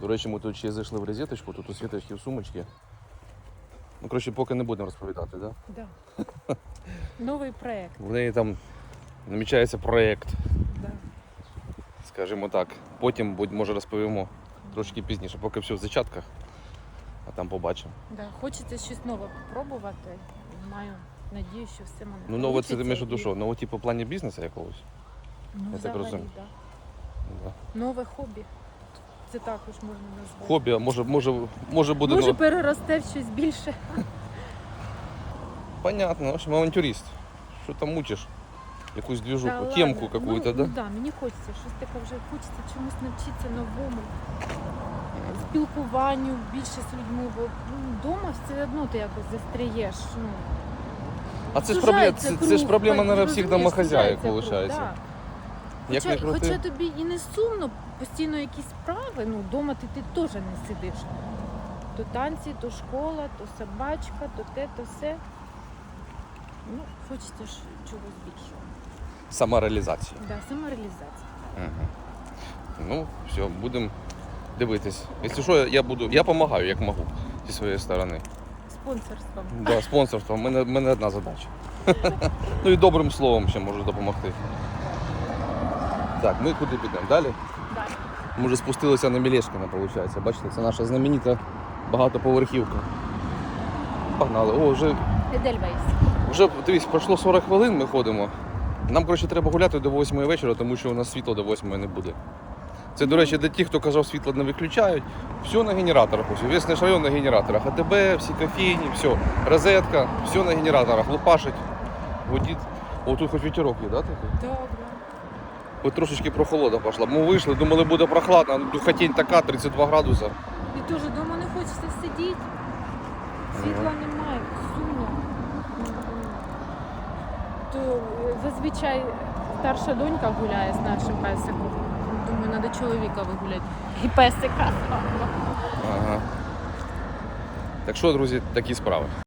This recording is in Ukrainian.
До речі, ми тут ще зайшли в розеточку, тут у світочки в сумочки. Ну, коротше, поки не будемо розповідати, да? Да. Новий проєкт. В неї там намічається проєкт, Да. скажімо так. Потім, будь- може, розповімо трошки пізніше, поки все в зачатках, а там побачимо. Да. Хочеться щось нове спробувати. Маю надію, що все мене Ну, нове це ти получиться маєш і- у? Нове типу плані бізнесу якогось? Ну, я так розумію. Да. Да. Нове хобі. Це також можна назвати. Хобі, а може, може, може буде. Може ну, переросте в щось більше. Понятно, в общем, авантюрист. Що там мучиш? Якусь движуху, Та темку какую-то, ну, да? Ну, да, мені хочеться щось таке вже хочеться чомусь навчитися новому. Спілкуванню більше з людьми, бо ну, вдома все одно ти якось застряєш. Ну, А це ж проблема, це, це ж проблема, наверное, всіх круг, виходить. да. Як Хоча, крути. хоча тобі і не сумно, постійно якісь справи, ну вдома ти, ти теж не сидиш. То танці, то школа, то собачка, то те, то все. Ну, хочеться ж чогось більшого. Самореалізація. Да, самореалізація. Угу. Ну, все, будемо дивитись. Якщо що, я буду. Я допомагаю, як можу, зі своєї сторони. Спонсорством. Да, спонсорство, в мене, в мене одна задача. ну і добрим словом ще можу допомогти. Так, ми куди підемо? Далі? Далі. Ми вже спустилися на Мілешкіна, виходить. Бачите, це наша знаменита багатоповерхівка. Погнали. О, вже, Едельвейс. вже дивись, пройшло 40 хвилин, ми ходимо. Нам, коротше, треба гуляти до 8 вечора, тому що у нас світла до 8 не буде. Це, до речі, для тих, хто казав, світло не виключають. Все на генераторах. Ось. Весь наш район на генераторах. АТБ, всі кофейні, все. Розетка, все на генераторах. Лопашить, водить. О, тут хоч вітерок є, да? такий? Добре. Хоч трошечки прохолода пішла. Ми вийшли, думали, буде прохладно, а духотінь така, 32 градуси. І теж вдома не хочеться сидіти. Світла немає, сумно. То е, зазвичай старша донька гуляє з нашим песиком. Думаю, треба чоловіка вигуляти. І песика. Ага. Так що, друзі, такі справи.